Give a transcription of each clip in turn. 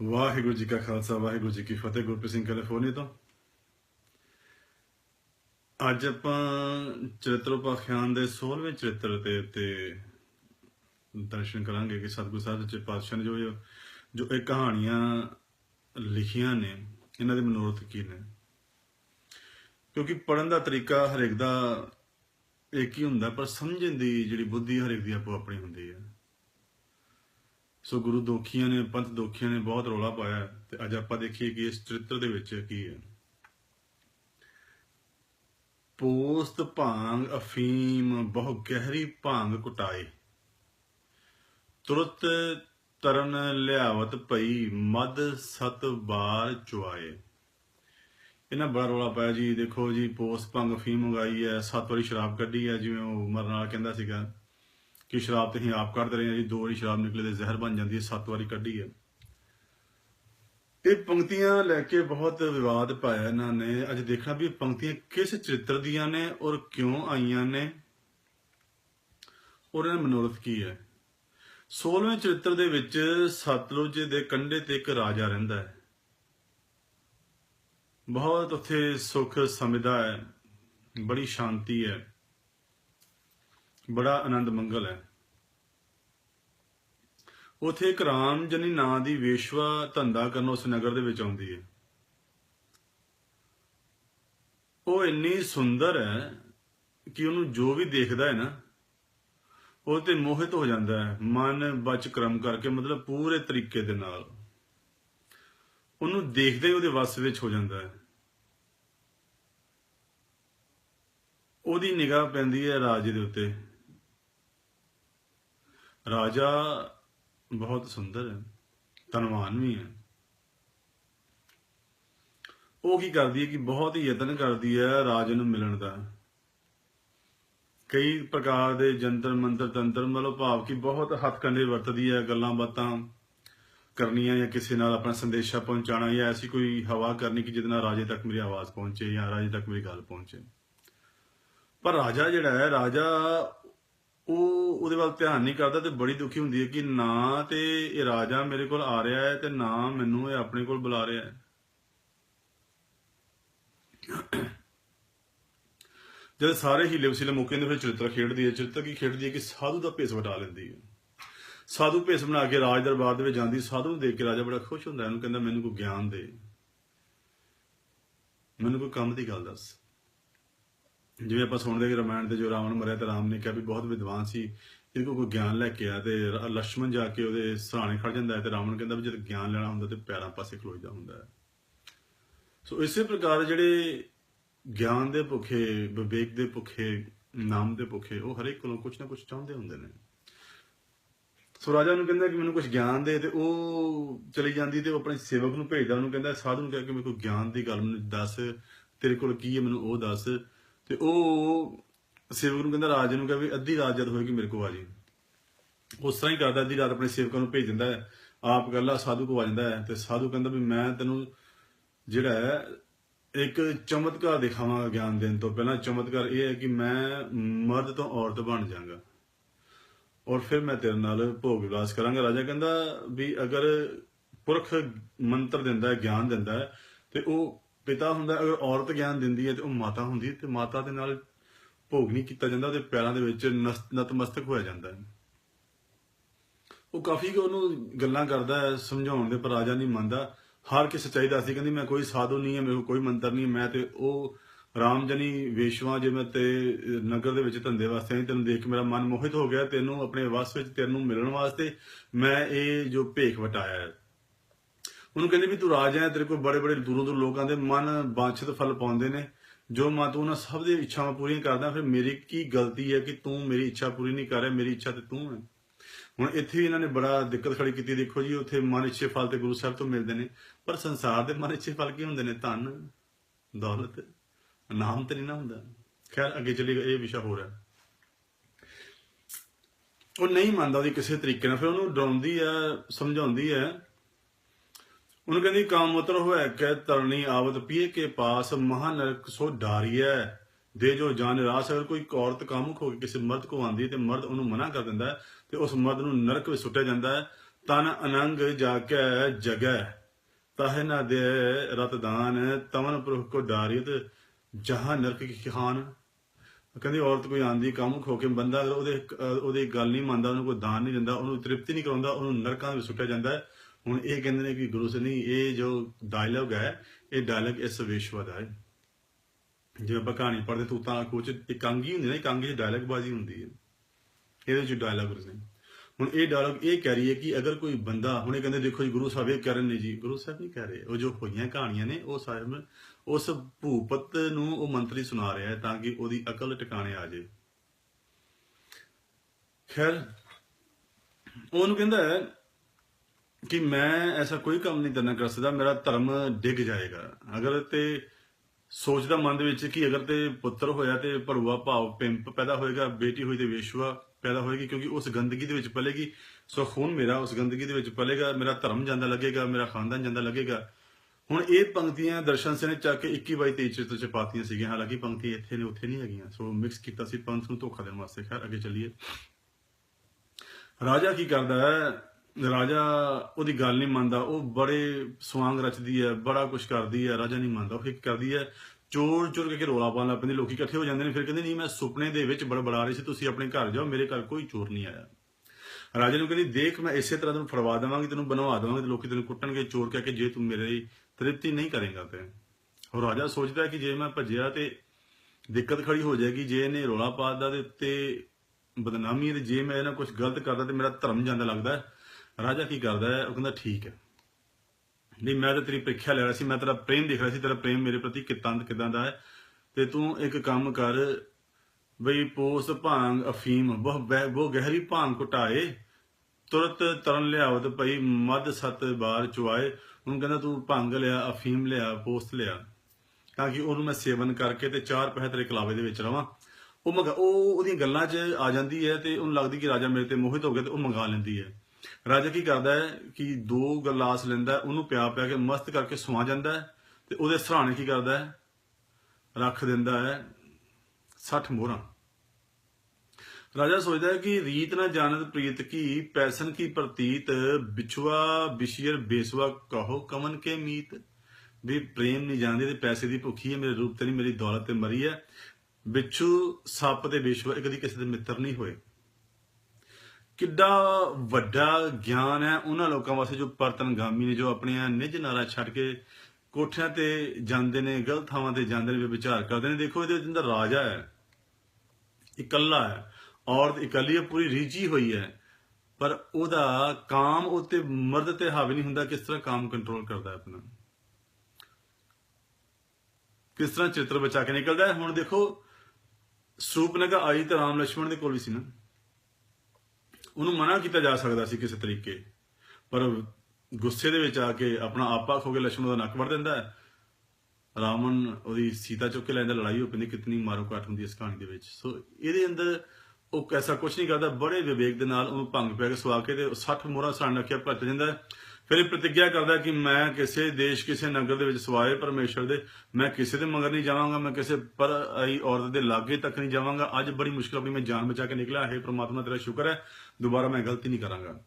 ਵਾਹਿਗੁਰੂ ਜੀ ਕਾ ਖਾਲਸਾ, ਵਾਹਿਗੁਰੂ ਜੀ ਕੀ ਫਤਿਹ, ਗੁਰਪ੍ਰੀਤ ਸਿੰਘ, ਕੈਲੀਫੋਰਨੀਆ ਤੋਂ। ਅੱਜ ਆਪਾਂ ਚਰਿਤ੍ਰ ਦੇ 16ਵੇਂ ਚਰਿਤ੍ਰ ਤੇ ਤੇ ਦਰਸ਼ਨ ਕਰਾਂਗੇ ਕਿ ਸਤਿਗੁਰੂ ਸਾਹਿਬ ਸੱਚੇ ਪਾਤਸ਼ਾਹ ਨੇ ਜੋ ਜੋ ਇਹ ਕਹਾਣੀਆਂ ਲਿਖੀਆਂ ਨੇ, ਇਹਨਾਂ ਦੇ ਮਨੋਰਥ ਕੀ ਨੇ? ਕਿਉਂਕਿ ਪੜਨ ਦਾ ਤਰੀਕਾ ਹਰੇਕ ਦਾ ਇੱਕ ਹੀ ਹੁੰਦਾ, ਪਰ ਸਮਝਣ ਦੀ ਜਿਹੜੀ ਬੁੱਧੀ ਹਰੇਕ ਦੀ ਆਪੋ ਆਪਣੀ ਹੁੰਦੀ ਹੈ। ਸੋ ਗੁਰੂ ਦੋਖੀਆਂ ਨੇ, ਪੰਥ ਦੋਖੀਆਂ ਨੇ ਬਹੁਤ ਰੋਲਾ ਪਾਇਆ ਤੇ ਅੱਜ ਆਪਾਂ ਦੇਖੀਏ ਕਿ ਇਸ ਚਰਿੱਤਰ ਦੇ ਵਿੱਚ ਕੀ ਹੈ। ਪੋਸਤ ਭਾਂਗ ਅਫੀਮ, ਬਹੁ ਗਹਿਰੀ ਭਾਂਗ ਕੁਟਾਏ। ਤੁਰਤ ਤਰਨ ਲਿਆਵਤ ਪਈ ਮਦ ਸਤ ਬਾਰ ਚੁਆਏ। ਇਹਨਾਂ ਬੜਾ ਰੋਲਾ ਪਾਇਆ ਜੀ, ਦੇਖੋ ਜੀ, ਪੋਸਤ ਭੰਗ ਅਫੀਮ ਮੰਗਾਈ ਹੈ, ਸੱਤ ਵਾਰੀ ਸ਼ਰਾਬ ਕੱਢੀ ਹੈ, ਜਿਵੇਂ ਉਹ ਮਰਨ ਨਾਲ ਕਹਿੰਦਾ ਸੀਗਾ। ਕਿ ਸ਼ਰਾਬ ਤੇ ਅਸੀਂ ਆਪ ਕੱਢਦੇ ਰਹੇ ਹਾਂ ਜੀ ਦੋ ਵਾਰੀ ਸ਼ਰਾਬ ਨਿਕਲੇ ਤੇ ਜ਼ਹਿਰ ਬਣ ਜਾਂਦੀ ਹੈ, ਸੱਤ ਵਾਰੀ ਕੱਢੀ ਹੈ। ਇਹ ਪੰਕਤੀਆਂ ਲੈ ਕੇ ਬਹੁਤ ਵਿਵਾਦ ਪਾਇਆ ਇਹਨਾਂ ਨੇ। ਅੱਜ ਦੇਖਣਾ ਵੀ ਪੰਕਤੀਆਂ ਕਿਸ ਚਰਿੱਤਰ ਦੀਆਂ ਨੇ ਔਰ ਕਿਉਂ ਆਈਆਂ ਨੇ। ਔਰ ਇਹਨਾਂ ਦਾ ਮਨੋਰਥ ਕੀ ਹੈ? 16ਵੇਂ ਚਰਿੱਤਰ ਦੇ ਵਿੱਚ ਸਤਲੁਜ ਦੇ ਕੰਢੇ ਤੇ ਇੱਕ ਰਾਜਾ ਰਹਿੰਦਾ ਹੈ। ਬਹੁਤ ਉੱਥੇ ਸੁੱਖ ਸਮਿਦਾ ਹੈ, ਬੜੀ ਸ਼ਾਂਤੀ ਹੈ। ਬੜਾ ਆਨੰਦ ਮੰਗਲ ਹੈ। ਉਥੇ ਇੱਕ ਰਾਮਜਨੀ ਨਾਂ ਦੀ ਵੇਸ਼ਵਾ ਧੰਦਾ ਕਰਨ ਉਸ ਨਗਰ ਦੇ ਵਿੱਚ ਆਉਂਦੀ ਹੈ। ਉਹ ਇੰਨੀ ਸੁੰਦਰ ਹੈ ਕਿ ਉਹਨੂੰ ਜੋ ਵੀ ਦੇਖਦਾ ਹੈ ਨਾ ਉਹ ਤੇ ਮੋਹਿਤ ਹੋ ਜਾਂਦਾ ਹੈ, ਮਨ ਬਚ ਕਰਮ ਕਰਕੇ, ਮਤਲਬ ਪੂਰੇ ਤਰੀਕੇ ਦੇ ਨਾਲ। ਉਹਨੂੰ ਦੇਖਦੇ ਹੀ ਉਹਦੇ ਵਸ ਵਿੱਚ ਹੋ ਜਾਂਦਾ ਹੈ। ਉਹਦੀ ਨਿਗਾਹ ਪੈਂਦੀ ਹੈ ਰਾਜੇ ਦੇ ਉੱਤੇ। ਰਾਜਾ ਬਹੁਤ ਸੁੰਦਰ ਹੈ ਧਨਵਾਨ ਵੀ ਹੈ। ਉਹ ਕੀ ਕਰਦੀ ਹੈ ਕਿ ਬਹੁਤ ਹੀ ਯਤਨ ਕਰਦੀ ਹੈ ਰਾਜੇ ਨੂੰ ਮਿਲਣ ਦਾ। ਕਈ ਪ੍ਰਕਾਰ ਦੇ ਜੰਤਰ, ਮੰਤਰ, ਤੰਤਰ ਮਤਲਬ ਭਾਵ ਕਿ ਬਹੁਤ ਹੱਥ ਹੱਥਕੰਡੇ ਵਰਤਦੀ ਹੈ, ਗੱਲਾਂ ਬਾਤਾਂ ਕਰਨੀਆਂ ਜਾਂ ਕਿਸੇ ਨਾਲ ਆਪਣਾ ਸੰਦੇਸ਼ਾ ਪਹੁੰਚਾਉਣਾ ਜਾਂ ਐਸੀ ਕੋਈ ਹਵਾ ਕਰਨੀ ਕਿ ਜਿਹਦੇ ਨਾਲ ਰਾਜੇ ਤੱਕ ਮੇਰੀ ਆਵਾਜ਼ ਪਹੁੰਚੇ ਜਾਂ ਰਾਜੇ ਤੱਕ ਮੇਰੀ ਗੱਲ ਪਹੁੰਚੇ। ਪਰ ਰਾਜਾ ਜਿਹੜਾ ਹੈ, ਰਾਜਾ ਉਹ ਉਹਦੇ ਵੱਲ ਧਿਆਨ ਨਹੀਂ ਕਰਦਾ ਤੇ ਬੜੀ ਦੁਖੀ ਹੁੰਦੀ ਹੈ ਕਿ ਨਾ ਤੇ ਇਹ ਰਾਜਾ ਮੇਰੇ ਕੋਲ ਆ ਰਿਹਾ ਹੈ ਤੇ ਨਾ ਮੈਨੂੰ ਇਹ ਆਪਣੇ ਕੋਲ ਬੁਲਾ ਰਿਹਾ ਹੈ। ਜਦ ਸਾਰੇ ਹੀਲੇ ਵਸੀਲੇ ਮੌਕੇ ਦੇ ਫਿਰ ਚਰਿੱਤਰ ਖੇਡਦੀ ਹੈ, ਚਰਿੱਤਰ ਕੀ ਖੇਡਦੀ ਹੈ ਕਿ ਸਾਧੂ ਦਾ ਭੇਸ ਵਟਾ ਲੈਂਦੀ ਹੈ। ਸਾਧੂ ਭੇਸ ਬਣਾ ਕੇ ਰਾਜ ਦਰਬਾਰ ਦੇ ਵਿੱਚ ਜਾਂਦੀ, ਸਾਧੂ ਨੂੰ ਦੇਖ ਕੇ ਰਾਜਾ ਬੜਾ ਖੁਸ਼ ਹੁੰਦਾ ਹੈ, ਉਹਨੂੰ ਕਹਿੰਦਾ ਮੈਨੂੰ ਕੋਈ ਗਿਆਨ ਦੇ, ਮੈਨੂੰ ਕੋਈ ਕੰਮ ਦੀ ਗੱਲ ਦੱਸ। ਜਿਵੇਂ ਆਪਾਂ ਸੁਣਦੇ ਕਿ ਰਾਮਾਇਣ ਦੇ ਜੋ ਰਾਵਣ ਮਰਿਆ ਤੇ ਰਾਮ ਨੇ ਕਿਹਾ ਵੀ ਬਹੁਤ ਵਿਦਵਾਨ ਸੀ, ਇਹਦੇ ਕੋਲ ਕੋਈ ਗਿਆਨ ਲੈ ਕੇ ਆ ਤੇ ਲక్ష్మణ ਜਾ ਕੇ ਉਹਦੇ ਸਰਾਣੇ ਖੜ ਜਾਂਦਾ ਹੈ ਤੇ ਰਾਮ ਕਹਿੰਦਾ ਵੀ ਜਦ ਗਿਆਨ ਲੈਣਾ ਹੁੰਦਾ ਤੇ ਪੈਰਾਂ ਪਾਸੇ ਖਲੋਈਦਾ ਹੁੰਦਾ ਹੈ। ਸੋ ਇਸੇ ਪ੍ਰਕਾਰ ਜਿਹੜੇ ਗਿਆਨ ਦੇ ਭੁੱਖੇ, ਵਿਵੇਕ ਦੇ ਭੁੱਖੇ, ਨਾਮ ਦੇ ਭੁੱਖੇ, ਉਹ ਹਰੇਕ ਕੋਲੋਂ ਕੁਝ ਨਾ ਕੁਝ ਚਾਹੁੰਦੇ ਹੁੰਦੇ ਨੇ। ਸੋ ਰਾਜਾ ਨੂੰ ਕਹਿੰਦਾ ਕਿ ਮੈਨੂੰ ਕੁਝ ਗਿਆਨ ਦੇ ਤੇ ਉਹ ਚਲੀ ਜਾਂਦੀ ਤੇ ਉਹ ਆਪਣੇ ਸੇਵਕ ਨੂੰ ਭੇਜਦਾ, ਉਹਨੂੰ ਕਹਿੰਦਾ, ਸਾਧੂ ਨੂੰ ਕਹਿ ਕੇ ਮੇਰੇ ਕੋਲ ਗਿਆਨ ਦੀ ਗੱਲ ਮੈਨੂੰ ਦੱਸ, ਤੇਰੇ ਕੋਲ ਕੀ ਹੈ ਮੈਨੂੰ ਉਹ ਦੱਸ। ਤੇ ਉਹ ਸੇਵਕ ਨੂੰ ਕਹਿੰਦਾ ਰਾਜੇ ਨੂੰ ਕਹੇ ਅੱਧੀ ਰਾਤ ਜਦ ਹੋਏਗੀ ਮੇਰੇ ਕੋਲ ਆ ਜੀ ਉਸ ਤਰ੍ਹਾਂ ਹੀ ਕਰਦਾ, ਅੱਧੀ ਰਾਤ ਆਪਣੇ ਸੇਵਕਾਂ ਨੂੰ ਭੇਜ ਦਿੰਦਾ ਹੈ। ਆਪ ਗੱਲਾ ਸਾਧੂ ਕੋਲ ਆ ਜਾਂਦਾ ਹੈ ਤੇ ਸਾਧੂ ਕਹਿੰਦਾ ਵੀ ਮੈਂ ਤੈਨੂੰ ਜਿਹੜਾ ਹੈ, ਇੱਕ ਚਮਤਕਾਰ ਦਿਖਾਵਾਂਗਾ ਗਿਆਨ ਦੇਣ ਤੋਂ ਪਹਿਲਾਂ। ਚਮਤਕਾਰ ਇਹ ਹੈ ਕਿ ਮੈਂ ਮਰਦ ਤੋਂ ਔਰਤ ਬਣ ਜਾਵਾਂਗਾ ਔਰ ਫਿਰ ਮੈਂ ਤੇਰੇ ਨਾਲ ਭੋਗ ਵਿਲਾਸ ਕਰਾਂਗਾ। ਰਾਜਾ ਕਹਿੰਦਾ ਵੀ ਅਗਰ ਪੁਰਖ ਮੰਤਰ ਦਿੰਦਾ ਹੈ, ਗਿਆਨ ਦਿੰਦਾ ਹੈ, ਤੇ ਉਹ ਪਿਤਾ ਹੁੰਦਾ ਅਗਰ ਔਰਤ ਗਿਆਨ ਦਿੰਦੀ ਹੈ ਤੇ ਉਹ ਮਾਤਾ ਹੁੰਦੀ ਹੈ ਤੇ ਮਾਤਾ ਦੇ ਨਾਲ ਭੋਗ ਨਹੀਂ ਕੀਤਾ ਜਾਂਦਾ ਉਹਦੇ ਪੈਰਾਂ ਦੇ ਵਿੱਚ ਨਸ- ਨਤਮਸਤਕ ਹੋਇਆ ਜਾਂਦਾ ਹੈ। ਉਹ ਕਾਫੀ ਕੁ ਉਹਨੂੰ ਗੱਲਾਂ ਕਰਦਾ ਹੈ ਸਮਝਾਉਣ ਦੇ ਪਰ ਰਾਜਾ ਨਹੀਂ ਮੰਨਦਾ। ਹਰ ਕੇ ਸੱਚਾਈ ਦੱਸਦੀ ਕਹਿੰਦੀ ਮੈਂ ਕੋਈ ਸਾਧੂ ਨਹੀਂ ਹੈ ਮੇਰੇ ਕੋਲ ਕੋਈ ਮੰਤਰ ਨਹੀਂ ਹੈ, ਮੈਂ ਤੇ ਉਹ ਰਾਮਜਨੀ ਵੇਸ਼ਵਾ ਜੇ ਮੈਂ ਤੇ ਨਗਰ ਦੇ ਵਿੱਚ ਧੰਦੇ ਵਾਸਤੇ ਆਈ ਤੈਨੂੰ ਦੇਖ ਕੇ ਮੇਰਾ ਮਨ ਮੋਹਿਤ ਹੋ ਗਿਆ ਤੈਨੂੰ ਆਪਣੇ ਵਸ ਵਿੱਚ ਤੈਨੂੰ ਮਿਲਣ ਵਾਸਤੇ ਮੈਂ ਇਹ ਜੋ ਭੇਖ ਵਟਾਇਆ ਹੈ। ਉਹਨੂੰ ਕਹਿੰਦੇ ਵੀ ਤੂੰ ਰਾਜ ਹੈ ਤੇਰੇ ਕੋਲ ਬੜੇ ਬੜੇ ਦੂਰੋਂ ਦੂਰ ਲੋਕਾਂ ਦੇ ਮਨ ਬਾਂਛਿਤ ਫਲ ਪਾਉਂਦੇ ਨੇ। ਜੋ ਮੈਂ ਤੂੰ ਉਹਨਾਂ ਸਭ ਦੀ ਇੱਛਾਵਾਂ ਪੂਰੀਆਂ ਕਰਦਾ, ਫਿਰ ਮੇਰੀ ਕੀ ਗਲਤੀ ਹੈ ਕਿ ਤੂੰ ਮੇਰੀ ਇੱਛਾ ਪੂਰੀ ਨਹੀਂ ਕਰ ਰਿਹਾ, ਮੇਰੀ ਇੱਛਾ ਤੇ ਤੂੰ ਹੈ। ਹੁਣ ਇੱਥੇ ਵੀ ਇਹਨਾਂ ਨੇ ਬੜਾ ਦਿੱਕਤ ਖੜੀ ਕੀਤੀ, ਦੇਖੋ ਜੀ, ਉੱਥੇ ਮਨ ਇੱਛੇ ਫਲ ਤੇ ਗੁਰੂ ਸਾਹਿਬ ਤੋਂ ਮਿਲਦੇ ਨੇ। ਪਰ ਸੰਸਾਰ ਦੇ ਮਨ ਇੱਛੇ ਫਲ ਕੀ ਹੁੰਦੇ ਨੇ? ਧਨ, ਦੌਲਤ, ਨਾਮ ਤੇ ਨਹੀਂ ਨਾ ਹੁੰਦਾ। ਖੈਰ, ਅੱਗੇ ਚੱਲੀਗਾ ਇਹ ਵਿਸ਼ਾ ਹੋ। ਰਿਹਾ ਉਹ ਨਹੀਂ ਮੰਨਦਾ ਉਹਦੀ ਕਿਸੇ ਤਰੀਕੇ ਨਾਲ, ਫਿਰ ਉਹਨੂੰ ਡਰਾਉਂਦੀ ਹੈ, ਸਮਝਾਉਂਦੀ ਹੈ ਉਹਨੂੰ ਕਹਿੰਦੀ ਕਾਮਤਰ ਹੋਇ ਕੈ ਤਰਣੀ ਆਵਤ ਪੀਏ ਕੇ ਪਾਸ ਮਹਾ ਨਰਕ ਸੋ ਡਾਰੀਐ। ਦੇ ਜੋ ਜਾਨ ਰਾਸ, ਅਗਰ ਕੋਈ ਔਰਤ ਕਾਮੁਕ ਹੋ ਕੇ ਕਿਸੇ ਮਰਦ ਕੋ ਆਂਦੀ ਤੇ ਮਰਦ ਉਹਨੂੰ ਮਨਾ ਕਰ ਦਿੰਦਾ ਹੈ ਤੇ ਉਸ ਮਰਦ ਨੂੰ ਨਰਕ ਵਿੱਚ ਸੁੱਟਿਆ ਜਾਂਦਾ ਹੈ। ਤਨ ਅਨੰਗ ਜਾ ਕੇ ਜਗੈ, ਤਾਹੇ ਨਾ ਦੇ ਰਤਦਾਨ ਤਵਨ ਪ੍ਰੁਖ ਕੋ ਡਾਰਿਤ, ਜਹਾਂ ਨਰਕ ਕੀ ਖਾਨ ਕਹਿੰਦੀ, ਔਰਤ ਕੋਈ ਆਂਦੀ ਕੰਮ ਖੋ ਕੇ ਬੰਦਾ, ਅਗਰ ਉਹਦੇ ਉਹਦੀ ਗੱਲ ਨਹੀਂ ਮੰਨਦਾ, ਉਹਨੂੰ ਕੋਈ ਦਾਨ ਨਹੀਂ ਦਿੰਦਾ, ਉਹਨੂੰ ਤ੍ਰਿਪਤੀ ਨਹੀਂ ਕਰਾਉਂਦਾ, ਉਹਨੂੰ ਨਰਕਾਂ ਵਿੱਚ ਸੁੱਟਿਆ ਜਾਂਦਾ ਹੈ। ਹੁਣ ਇਹ ਕਹਿੰਦੇ ਨੇ ਕਿ ਗੁਰੂ ਸਾਹਿਬ ਇਹ ਜੋ ਡਾਇਲੌਗ ਹੈ, ਇਹ ਡਾਇਲੌਗ ਇਸ ਵਿਸ਼ਵ ਦਾ ਹੈ। ਜਿਵੇਂ ਆਪਾਂ ਕਹਾਣੀ ਪੜ੍ਹਦੇ, ਤੂੰ ਤਾਂ ਕੁਝ ਇਕਾਂਗੀ ਹੁੰਦੀ ਨਾ, ਇਕਾਂਗੀ ਚ ਡਾਇਲੌਗ ਬਾਜ਼ੀ ਹੁੰਦੀ ਹੈ। ਇਹਦੇ ਵਿੱਚ ਡਾਇਲੌਗ ਨੇ। ਹੁਣ ਇਹ ਡਾਇਲੌਗ ਇਹ ਕਹਿ ਰਹੀ ਹੈ ਕਿ ਅਗਰ ਕੋਈ ਬੰਦਾ, ਹੁਣੇ ਕਹਿੰਦੇ ਦੇਖੋ ਜੀ, ਗੁਰੂ ਸਾਹਿਬ ਇਹ ਕਹਿ ਰਹੇ ਨੇ ਜੀ। ਗੁਰੂ ਸਾਹਿਬ ਨਹੀਂ ਕਹਿ ਰਹੇ, ਉਹ ਜੋ ਹੋਈਆਂ ਕਹਾਣੀਆਂ ਨੇ, ਉਹ ਸਾਹਿਬ ਉਸ ਭੂਪਤ ਨੂੰ ਉਹ ਮੰਤਰੀ ਸੁਣਾ ਰਿਹਾ ਹੈ ਤਾਂ ਕਿ ਉਹਦੀ ਅਕਲ ਟਿਕਾਣੇ ਆ ਜਾਏ। ਖੈਰ, ਉਹਨੂੰ ਕਹਿੰਦਾ ਹੈ ਕਿ ਮੈਂ ਐਸਾ ਕੋਈ ਕੰਮ ਨਹੀਂ ਕਰਨਾ ਕਰ ਸਕਦਾ, ਮੇਰਾ ਧਰਮ ਡਿੱਗ ਜਾਏਗਾ। ਅਗਰ ਤੇ ਸੋਚਦਾ ਮਨ ਦੇ ਵਿੱਚ ਕਿ ਅਗਰ ਤੇ ਪੁੱਤਰ ਹੋਇਆ ਤੇ ਭਰੂਆ ਭਾਵ ਪਿੰਪ ਪੈਦਾ ਹੋਏਗਾ, ਬੇਟੀ ਹੋਈ ਤੇ ਵੇਸ਼ਵਾ ਪੈਦਾ ਹੋਏਗੀ, ਕਿਉਂਕਿ ਉਸ ਗੰਦਗੀ ਦੇ ਵਿੱਚ ਪਲੇਗੀ, ਸੋ ਖੂਨ ਮੇਰਾ ਉਸ ਗੰਦਗੀ ਦੇ ਵਿੱਚ ਪਲੇਗਾ, ਮੇਰਾ ਧਰਮ ਜਾਂਦਾ ਲੱਗੇਗਾ, ਮੇਰਾ ਖਾਨਦਾਨ ਜਾਂਦਾ ਲੱਗੇਗਾ। ਹੁਣ ਇਹ ਪੰਕਤੀਆਂ ਦਰਸ਼ਨ ਸਿੰਘ ਨੇ ਚੱਕ ਕੇ 21 ਬਾਈ 23 ਚ ਚ ਪਾਤੀਆਂ ਸੀਗੀਆਂ, ਹਾਲਾਂਕਿ ਪੰਕਤੀ ਇੱਥੇ ਨੇ, ਉੱਥੇ ਨਹੀਂ ਹੈਗੀਆਂ। ਸੋ ਮਿਕਸ ਕੀਤਾ ਸੀ ਪੰਥ ਨੂੰ ਧੋਖਾ ਦੇਣ ਵਾਸਤੇ। ਖੈਰ, ਅੱਗੇ ਚੱਲੀਏ। ਰਾਜਾ ਕੀ ਕਰਦਾ ਹੈ? ਰਾਜਾ ਉਹਦੀ ਗੱਲ ਨਹੀਂ ਮੰਨਦਾ, ਉਹ ਬੜੇ ਸਵਾਂਗ ਰਚਦੀ ਹੈ, ਬੜਾ ਕੁਝ ਕਰਦੀ ਹੈ, ਰਾਜਾ ਨਹੀਂ ਮੰਨਦਾ, ਉਹ ਕੀ ਕਰਦੀ ਹੈ, ਚੋਰ ਚੋਰ ਕਰਕੇ ਰੋਲਾ ਪਾਉਣ ਲੱਗ ਪੈਂਦੇ, ਲੋਕੀ ਇਕੱਠੇ ਹੋ ਜਾਂਦੇ ਨੇ, ਫਿਰ ਕਹਿੰਦੇ, ਨਹੀਂ, ਮੈਂ ਸੁਪਨੇ ਦੇ ਵਿੱਚ ਬੜਾ ਬੜਾ ਰਹੀ ਸੀ, ਤੁਸੀਂ ਆਪਣੇ ਘਰ ਜਾਓ, ਮੇਰੇ ਘਰ ਕੋਈ ਚੋਰ ਨਹੀਂ ਆਇਆ। ਰਾਜੇ ਨੂੰ ਕਹਿੰਦੀ, ਦੇਖ, ਮੈਂ ਇਸੇ ਤਰ੍ਹਾਂ ਤੈਨੂੰ ਫੜਵਾ ਦੇਵਾਂਗੀ, ਤੈਨੂੰ ਬਣਵਾ ਦੇਵਾਂਗੀ, ਤੇ ਲੋਕੀ ਤੈਨੂੰ ਕੁੱਟਣਗੇ, ਚੋਰ ਕਹਿ ਕੇ ਜੇ ਤੂੰ ਮੇਰੇ ਤ੍ਰਿਪਤੀ ਨਹੀਂ ਕਰੇਗਾ ਤੇ। ਉਹ ਰਾਜਾ ਸੋਚਦਾ ਕਿ ਜੇ ਮੈਂ ਭੱਜਿਆ ਤੇ ਦਿੱਕਤ ਖੜੀ ਹੋ ਜਾਏਗੀ, ਜੇ ਇਹਨੇ ਰੋਲਾ ਪਾਦਾ ਦੇ ਉੱਤੇ ਬਦਨਾਮੀ ਤੇ ਜੇ ਮੈਂ ਇਹਨਾਂ ਕੁਝ ਗਲਤ ਕਰਦਾ ਤੇ ਮੇਰਾ ਧਰਮ ਜਾਂਦਾ ਲੱਗਦਾ ਰਾਜਾ ਕੀ ਕਰਦਾ ਹੈ? ਉਹ ਕਹਿੰਦਾ, ਠੀਕ ਹੈ। ਨਹੀਂ, ਮੈਂ ਤਾਂ ਤੇਰੀ ਪ੍ਰੀਖਿਆ ਲੈ ਰਿਹਾ ਸੀ, ਮੈਂ ਤੇਰਾ ਪ੍ਰੇਮ ਦੇਖ ਰਿਹਾ ਸੀ, ਤੇਰਾ ਪ੍ਰੇਮ ਮੇਰੇ ਪ੍ਰਤੀ ਕਿਦਾਂ ਕਿਦਾਂ ਦਾ ਹੈ? ਤੇ ਤੂੰ ਇੱਕ ਕੰਮ ਕਰ, ਬਈ ਪੋਸ ਭਾਂਗ ਅਫੀਮ, ਬਹੁ ਬਹੁ ਗਹਿਰੀ ਭਾਂਗ ਘੁਟਾਏ, ਤੁਰਤ ਤਰਨ ਲਿਆਵਤ ਭਈ ਮਦ ਸਤ ਬਾਰ ਚੁਆਏ। ਉਹਨੂੰ ਕਹਿੰਦਾ, ਤੂੰ ਭੰਗ ਲਿਆ, ਅਫੀਮ ਲਿਆ ਪੋਸਤ ਲਿਆ, ਤਾਂ ਕਿ ਉਹਨੂੰ ਮੈਂ ਸੇਵਨ ਕਰਕੇ ਤੇ ਚਾਰ ਪੈਸੇ ਤੇਰੇ ਕਲਾਵੇ ਦੇ ਵਿੱਚ ਰਵਾਂ ਉਹ ਮੰਗਾ, ਉਹ ਉਹਦੀਆਂ ਗੱਲਾਂ 'ਚ ਆ ਜਾਂਦੀ ਹੈ ਤੇ ਉਹਨੂੰ ਲੱਗਦੀ ਕਿ ਰਾਜਾ ਮੇਰੇ ਤੇ ਮੋਹਿਤ ਹੋ ਗਿਆ ਤੇ ਉਹ ਮੰਗਾ ਲੈਂਦੀ ਹੈ। ਰਾਜਾ ਕੀ ਕਰਦਾ ਹੈ ਕਿ ਦੋ ਗਲਾਸ ਲੈਂਦਾ ਉਹਨੂੰ ਪਿਆ ਪਿਆ ਕੇ ਮਸਤ ਕਰਕੇ ਸਵਾ ਜਾਂਦਾ ਹੈ ਤੇ ਉਹਦੇ ਸਰਾਣੇ ਕੀ ਕਰਦਾ ਹੈ? ਰੱਖ ਦਿੰਦਾ ਹੈ 60 ਮੋਹਰਾਂ। ਰਾਜਾ ਸੋਚਦਾ ਹੈ ਕਿ ਰੀਤ ਨਾ ਜਾਣਤ ਪ੍ਰੀਤ ਕੀ, ਪੈਸਨ ਕੀ ਪ੍ਰਤੀਤ ਵਿਛਵਾ ਵਿਸ਼ੀਰ ਬੇਸਵਾ ਕਹੋ ਕਮਨ ਕੇ ਮੀਤ। ਵੀ ਪ੍ਰੇਮ ਨਹੀਂ ਜਾਣਦੇ ਤੇ ਪੈਸੇ ਦੀ ਭੁੱਖੀ ਹੈ, ਮੇਰੇ ਰੂਪ ਤੇ ਨਹੀਂ, ਮੇਰੀ ਦੌਲਤ ਤੇ ਮਰੀ ਹੈ। ਵਿਛੂ ਸੱਪ ਤੇ ਵਿਸ਼ਵਾ ਇਹ ਕਦੀ ਕਿਸੇ ਦੇ ਮਿੱਤਰ ਨਹੀਂ ਹੋਏ। ਕਿੱਡਾ ਵੱਡਾ ਗਿਆਨ ਹੈ ਉਹਨਾਂ ਲੋਕਾਂ ਵਾਸਤੇ ਜੋ ਪਰਤਨਗਾਮੀ ਨੇ, ਜੋ ਆਪਣੀਆਂ ਨਿੱਜ ਨਾਰਾ ਛੱਡ ਕੇ ਕੋਠਿਆਂ ਤੇ ਜਾਂਦੇ ਨੇ, ਗਲਤ ਥਾਵਾਂ ਤੇ ਜਾਂਦੇ ਨੇ, ਵਿਚਾਰ ਕਰਦੇ ਨੇ। ਦੇਖੋ, ਇਹਦੇ ਜਿੰਦਾ ਰਾਜਾ ਹੈ, ਇਕੱਲਾ ਹੈ, ਔਰਤ ਇਕੱਲੀ ਹੈ, ਪੂਰੀ ਰੀਜੀ ਹੋਈ ਹੈ। ਪਰ ਉਹਦਾ ਕਾਮ ਉਤੇ ਮਰਦ ਤੇ ਹਾਵੀ ਨਹੀਂ ਹੁੰਦਾ, ਕਿਸ ਤਰ੍ਹਾਂ ਕਾਮ ਕੰਟਰੋਲ ਕਰਦਾ ਆਪਣਾ? ਕਿਸ ਤਰ੍ਹਾਂ ਚਿੱਤਰ ਬਚਾ ਕੇ ਨਿਕਲਦਾ ਹੁਣ ਦੇਖੋ, ਸਰੂਪਨਗਰ ਆਈ ਤੇ ਰਾਮ ਲక్ష్మణ ਦੇ ਕੋਲ ਵੀ ਸੀ ਨਾ। ਉਹਨੂੰ ਮਨਾ ਕੀਤਾ ਜਾ ਸਕਦਾ ਸੀ ਕਿਸੇ ਤਰੀਕੇ। ਪਰ ਗੁੱਸੇ ਦੇ ਵਿੱਚ ਆ ਕੇ ਆਪਣਾ ਆਪਾ ਖੋ ਕੇ ਲక్ష్మణ ਦਾ ਨੱਕ ਵੜ ਦਿੰਦਾ ਹੈ। ਰਾਵਣ ਉਹਦੀ ਸੀਤਾ ਚੁੱਕ ਕੇ ਲੈਂਦਾ ਲੜਾਈ ਹੋ ਪੈਂਦੀ, ਕਿਤਨੀ ਮਾਰੋ ਕਾਟ ਹੁੰਦੀ ਇਸ ਕਹਾਣੀ ਦੇ ਵਿੱਚ। ਸੋ ਇਹਦੇ ਅੰਦਰ ਉਹ ਐਸਾ ਕੁਛ ਨਹੀਂ ਕਰਦਾ, ਬੜੇ ਵਿਵੇਕ ਦੇ ਨਾਲ ਉਹਨੂੰ ਭੰਗ ਪੈ ਕੇ ਸਵਾ ਕੇ ਤੇ 60 ਮੋਹਰਾਂ ਸਾਣ ਰੱਖਿਆ ਭੱਜ ਜਾਂਦਾ ਫਿਰ ਇਹ ਪ੍ਰਤੀਗਿਆ ਕਰਦਾ ਕਿ ਮੈਂ ਕਿਸੇ ਦੇਸ਼, ਕਿਸੇ ਨਗਰ ਦੇ ਵਿੱਚ ਸਵਾਏ ਪਰਮੇਸ਼ਰ ਦੇ, ਮੈਂ ਕਿਸੇ ਦੇ ਮਗਰ ਨਹੀਂ ਜਾਵਾਂਗਾ, ਮੈਂ ਕਿਸੇ ਪਰ ਆਈ ਔਰਤ ਦੇ ਲਾਗੇ ਤੱਕ ਨਹੀਂ ਜਾਵਾਂਗਾ। ਅੱਜ ਬੜੀ ਮੁਸ਼ਕਲ ਆਪਣੀ ਮੈਂ ਜਾਨ ਬਚਾ ਕੇ ਨਿਕਲਿਆ। ਹੈ ਪ੍ਰਮਾਤਮਾ, ਤੇਰਾ ਸ਼ੁਕਰ ਹੈ। ਦੁਬਾਰਾ ਮੈਂ ਗਲਤੀ ਨਹੀਂ ਕਰਾਂਗਾ।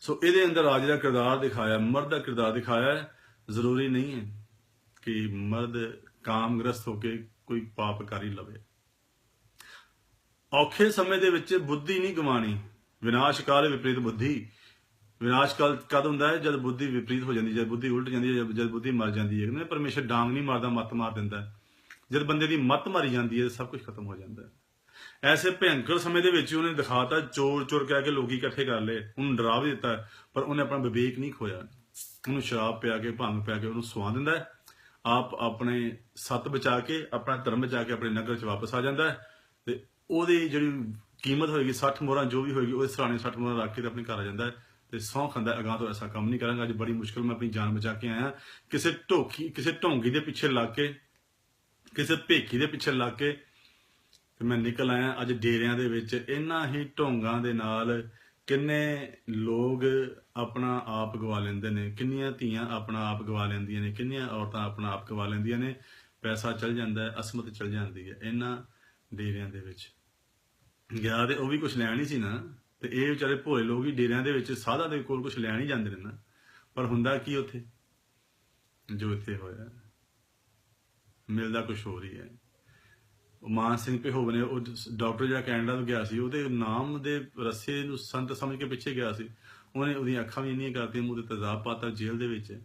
ਸੋ ਇਹਦੇ ਅੰਦਰ ਰਾਜ ਦਾ ਕਿਰਦਾਰ ਦਿਖਾਇਆ, ਮਰਦ ਦਾ ਕਿਰਦਾਰ ਦਿਖਾਇਆ ਹੈ ਜ਼ਰੂਰੀ ਨਹੀਂ ਹੈ ਕਿ ਮਰਦ ਕਾਮਗ੍ਰਸਤ ਹੋ ਕੇ ਕੋਈ ਪਾਪ ਕਰ ਹੀ ਲਵੇ। ਔਖੇ ਸਮੇਂ ਦੇ ਵਿੱਚ ਬੁੱਧੀ ਨਹੀਂ ਗਵਾਣੀ ਵਿਨਾਸ਼ਕਾਲ ਵਿਪਰੀਤ ਬੁੱਧੀ। ਵਿਨਾਸ਼ ਕਾਲ ਕਦ ਹੁੰਦਾ ਹੈ? ਜਦ ਬੁੱਧੀ ਵਿਪਰੀਤ ਹੋ ਜਾਂਦੀ ਹੈ, ਜਦ ਬੁੱਧੀ ਉਲਟ ਜਾਂਦੀ ਹੈ, ਜਦ- ਬੁੱਧੀ ਮਰ ਜਾਂਦੀ ਹੈ। ਕਹਿੰਦੇ ਪਰਮੇਸ਼ਰ ਡਾਂਗ ਨਹੀਂ ਮਾਰਦਾ, ਮੱਤ ਮਾਰ ਦਿੰਦਾ ਜਦ ਬੰਦੇ ਦੀ ਮੱਤ ਮਾਰੀ ਜਾਂਦੀ ਹੈ ਤਾਂ ਸਭ ਕੁਝ ਖਤਮ ਹੋ ਜਾਂਦਾ ਹੈ। ਐਸੇ ਭਿਆਨਕ ਸਮੇਂ ਦੇ ਵਿੱਚ ਉਹਨੇ ਦਿਖਾਤਾ, ਚੋਰ ਚੋਰ ਕਹਿ ਕੇ ਲੋਕੀ ਇਕੱਠੇ ਕਰ ਲਏ। ਉਹਨੂੰ ਡਰਾ ਵੀ ਦਿੱਤਾ ਪਰ ਉਹਨੇ ਆਪਣਾ ਵਿਵੇਕ ਨਹੀਂ ਖੋਇਆ। ਉਹਨੂੰ ਸ਼ਰਾਬ ਪਿਆ ਕੇ, ਭੰਗ ਪਿਆ ਕੇ ਉਹਨੂੰ ਸਵਾ ਦਿੰਦਾ ਆਪ ਆਪਣੇ ਸੱਤ ਬਚਾ ਕੇ, ਆਪਣਾ ਧਰਮ ਬਚਾ ਕੇ ਆਪਣੇ ਨਗਰ ਚ ਵਾਪਸ ਆ ਜਾਂਦਾ ਹੈ। ਤੇ ਉਹਦੀ ਜਿਹੜੀ ਕੀਮਤ ਹੋਏਗੀ 60 ਮੋਹਰਾਂ ਜੋ ਵੀ ਹੋਏਗੀ, ਉਹਦੇ ਸਰਾਣੇ 60 ਮੋਹਰਾਂ ਰੱਖ ਕੇ ਤੇ ਆਪਣੇ ਘਰ ਆ ਜਾਂਦਾ ਹੈ। ਤੇ ਸੌਂ ਖਾਂਦਾ ਹੈ, ਅਗਾਂਹ ਤੋਂ ਐਸਾ ਕੰਮ ਨਹੀਂ ਕਰਾਂਗਾ। ਅੱਜ ਬੜੀ ਮੁਸ਼ਕਲ ਮੈਂ ਆਪਣੀ ਜਾਨ ਬਚਾ ਕੇ ਆਇਆ। ਕਿਸੇ ਢੋਖੀ ਕਿਸੇ ਢੋਂਗੀ ਦੇ ਪਿੱਛੇ ਲੱਗ ਕੇ ਕਿਸੇ ਭੇਖੀ ਦੇ ਪਿੱਛੇ ਲੱਗ ਕੇ ਤੇ ਮੈਂ ਨਿਕਲ ਆਇਆ ਅੱਜ ਡੇਰਿਆਂ ਦੇ ਵਿੱਚ। ਇਹਨਾਂ ਹੀ ਢੋਂਗਾਂ ਦੇ ਨਾਲ ਕਿੰਨੇ ਲੋਕ ਆਪਣਾ ਆਪ ਗਵਾ ਲੈਂਦੇ ਨੇ ਕਿੰਨੀਆਂ ਧੀਆਂ ਆਪਣਾ ਆਪ ਗਵਾ ਲੈਂਦੀਆਂ ਨੇ ਕਿੰਨੀਆਂ ਔਰਤਾਂ ਆਪਣਾ ਆਪ ਗਵਾ ਲੈਂਦੀਆਂ ਨੇ। ਪੈਸਾ ਚਲ ਜਾਂਦਾ ਹੈ ਅਸਮਤ ਚਲ ਜਾਂਦੀ ਹੈ ਇਹਨਾਂ ਡੇਰਿਆਂ ਦੇ ਵਿੱਚ। ਗਿਆ ਤੇ ਉਹ ਵੀ ਕੁਝ ਲੈਣ ਹੀ ਸੀ ਨਾ। ਤੇ ਇਹ ਵਿਚਾਰੇ ਭੋਲੇ ਲੋਕ ਹੀ ਡੇਰਿਆਂ ਦੇ ਵਿੱਚ ਸਾਧਾ ਦੇ ਕੋਲ ਕੁਝ ਲੈਣ ਹੀ ਜਾਂਦੇ ਨੇ ਨਾ। ਪਰ ਹੁੰਦਾ ਕੀ ਉੱਥੇ? ਜੋ ਇੱਥੇ ਹੋਇਆ। ਮਿਲਦਾ ਕੁਝ ਹੋਰ ਹੀ ਹੈ। ਮਾਨ ਸਿੰਘ ਭਿਹੋਵ ਨੇ ਉਹ ਡਾਕਟਰ ਜਿਹੜਾ ਕੈਨੇਡਾ ਤੋਂ ਗਿਆ ਸੀ, ਉਹਦੇ ਨਾਮ ਦੇ ਰੱਸੇ ਨੂੰ ਸੰਤ ਸਮਝ ਕੇ ਪਿੱਛੇ ਗਿਆ ਸੀ। ਉਹਨੇ ਉਹਦੀਆਂ ਅੱਖਾਂ ਵੀ ਇੰਨੀਆਂ ਕਰਤੀਆਂ, ਮੂੰਹ ਤੇ ਤਜਾਬ ਪਾਤਾ ਜੇਲ੍ਹ ਦੇ ਵਿੱਚ।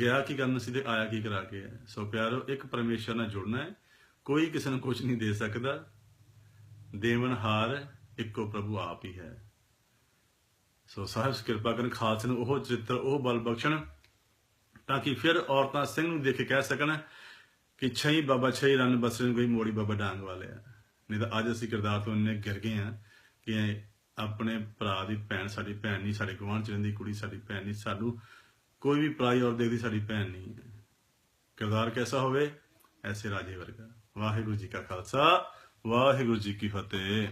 ਗਿਆ ਕੀ ਕਰਨ ਸੀ ਤੇ ਆਇਆ ਕੀ ਕਰਾ ਕੇ ਹੈ। ਸੋ ਪਿਆਰੋ, ਇੱਕ ਪਰਮੇਸ਼ਰ ਨਾਲ ਜੁੜਨਾ ਹੈ। ਕੋਈ ਕਿਸੇ ਨੂੰ ਕੁਝ ਨਹੀਂ ਦੇ ਸਕਦਾ। ਦੇਵਨ ਹਾਰ ਇੱਕੋ ਪ੍ਰਭੂ ਆਪ ਹੀ ਹੈ। ਸੋ ਸਾਹਿਬ ਕਿਰਪਾ ਕਰਨ ਖਾਲਸੇ ਨੂੰ ਉਹ ਚਿੱਤਰ ਉਹ ਬਲ ਬਖਸ਼ਣ, ਤਾਂ ਕਿ ਫਿਰ ਔਰਤਾਂ ਸਿੰਘ ਨੂੰ ਦੇਖ ਕੇ ਕਹਿ ਸਕਣ ਕਿ ਛਈ ਬਾਬਾ ਛਈ ਰਨ ਬਸਰਨ ਕੋਈ ਮੋੜੀ ਬਾਬਾ ਡਾਂਗ ਵਾਲੇ ਆ। ਨਹੀਂ ਤਾਂ ਅੱਜ ਅਸੀਂ ਕਿਰਦਾਰ ਤੋਂ ਇੰਨੇ ਗਿਰ ਗਏ ਆ ਕਿ ਆਪਣੇ ਭਰਾ ਦੀ ਭੈਣ, ਸਾਡੀ ਭੈਣ ਨਹੀਂ, ਸਾਡੇ ਗੁਆਂਢ ਚ ਰਹਿੰਦੀ ਕੁੜੀ, ਸਾਡੀ ਭੈਣ ਨਹੀਂ, ਸਾਨੂੰ ਕੋਈ ਵੀ ਪਰਾਈ ਔਰ ਦੇਖਦੀ ਸਾਡੀ ਭੈਣ ਨਹੀਂ ਕਿਰਦਾਰ ਕੈਸਾ ਹੋਵੇ? ਐਸੇ ਰਾਜੇ ਵਰਗਾ। ਵਾਹਿਗੁਰੂ ਜੀ ਕਾ ਖਾਲਸਾ, ਵਾਹਿਗੁਰੂ ਜੀ ਕੀ ਫਤਿਹ।